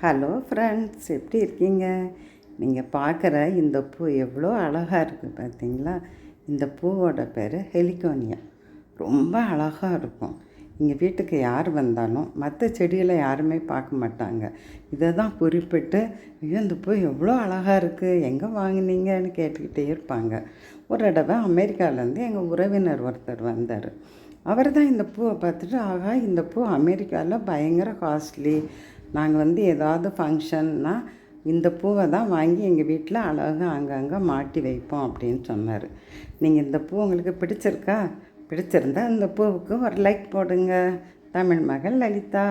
Hello friends எப்படி இருக்கீங்க? நீங்கள் பார்க்குற இந்த பூ எவ்வளோ அழகாக இருக்குது பார்த்தீங்களா? இந்த பூவோட பேர் ஹெலிகோனியா. ரொம்ப அழகாக இருக்கும். எங்கள் வீட்டுக்கு யார் வந்தாலும் மற்ற செடியில் யாருமே பார்க்க மாட்டாங்க. இதை தான் குறிப்பிட்டு ஐயோ இந்த பூ எவ்வளோ அழகாக இருக்குது எங்கே வாங்குனீங்கன்னு கேட்டுக்கிட்டே இருப்பாங்க. ஒரு தடவை அமெரிக்காவிலேருந்து எங்கள் உறவினர் ஒருத்தர் வந்தார். அவர் தான் இந்த பூவை பார்த்துட்டு ஆகா இந்த பூ அமெரிக்காவில் பயங்கர காஸ்ட்லி நாங்கள் வந்து ஏதாவது ஃபங்க்ஷன்னா இந்த பூவை தான் வாங்கி எங்கள் வீட்டில் அழகாக அங்கங்கே மாட்டி வைப்போம் அப்படின்னு சொன்னார். நீங்கள் இந்த பூ உங்களுக்கு பிடிச்சிருக்கா? பிடிச்சிருந்தா இந்த பூவுக்கு ஒரு லைக் போடுங்க. தமிழ் மகள் லலிதா.